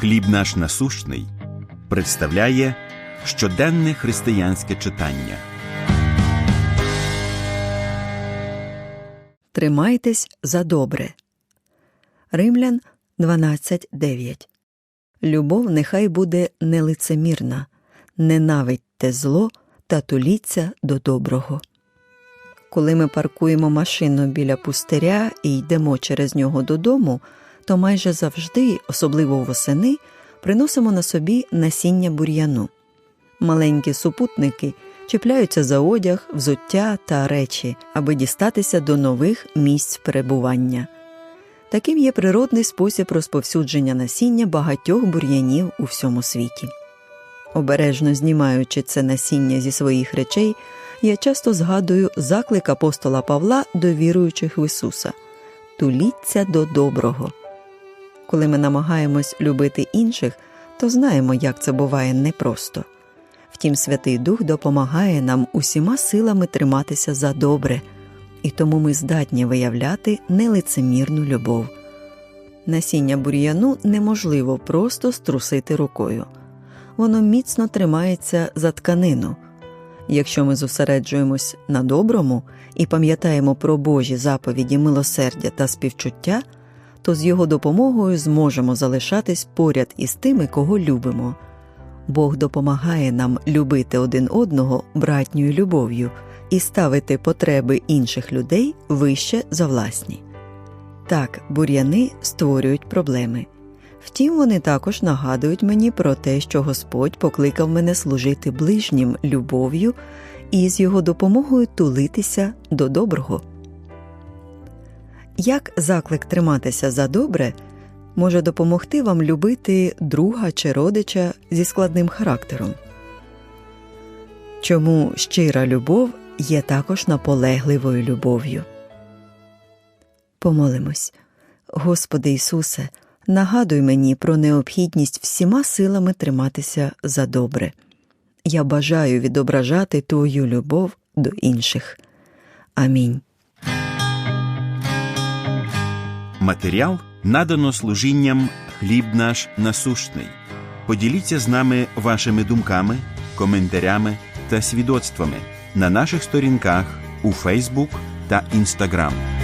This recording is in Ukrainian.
Хліб наш насущний представляє щоденне християнське читання. Тримайтесь за добре. Римлян 12.9 Любов нехай буде нелицемірна, ненавидьте зло та туліться до доброго. Коли ми паркуємо машину біля пустиря і йдемо через нього додому, то майже завжди, особливо восени, приносимо на собі насіння бур'яну. Маленькі супутники чіпляються за одяг, взуття та речі, аби дістатися до нових місць перебування. Таким є природний спосіб розповсюдження насіння багатьох бур'янів у всьому світі. Обережно знімаючи це насіння зі своїх речей, я часто згадую заклик апостола Павла до віруючих в Ісуса Туліться до доброго. Коли ми намагаємось любити інших, то знаємо, як це буває непросто. Втім, Святий Дух допомагає нам усіма силами триматися за добре, і тому ми здатні виявляти нелицемірну любов. Насіння бур'яну неможливо просто струсити рукою, воно міцно тримається за тканину. Якщо ми зосереджуємось на доброму і пам'ятаємо про Божі заповіді милосердя та співчуття, то з його допомогою зможемо залишатись поряд із тими, кого любимо. Бог допомагає нам любити один одного братньою любов'ю і ставити потреби інших людей вище за власні. Так, бур'яни створюють проблеми. Втім, вони також нагадують мені про те, що Господь покликав мене служити ближнім любов'ю і з його допомогою тулитися до доброго. Як заклик триматися за добре може допомогти вам любити друга чи родича зі складним характером? Чому щира любов є також наполегливою любов'ю? Помолимось, Господи Ісусе, нагадуй мені про необхідність всіма силами триматися за добре. Я бажаю відображати Твою любов до інших. Амінь. Матеріал надано служінням Хліб наш насущний. Поділіться з нами вашими думками, коментарями та свідоцтвами на наших сторінках у Фейсбук та Інстаграм.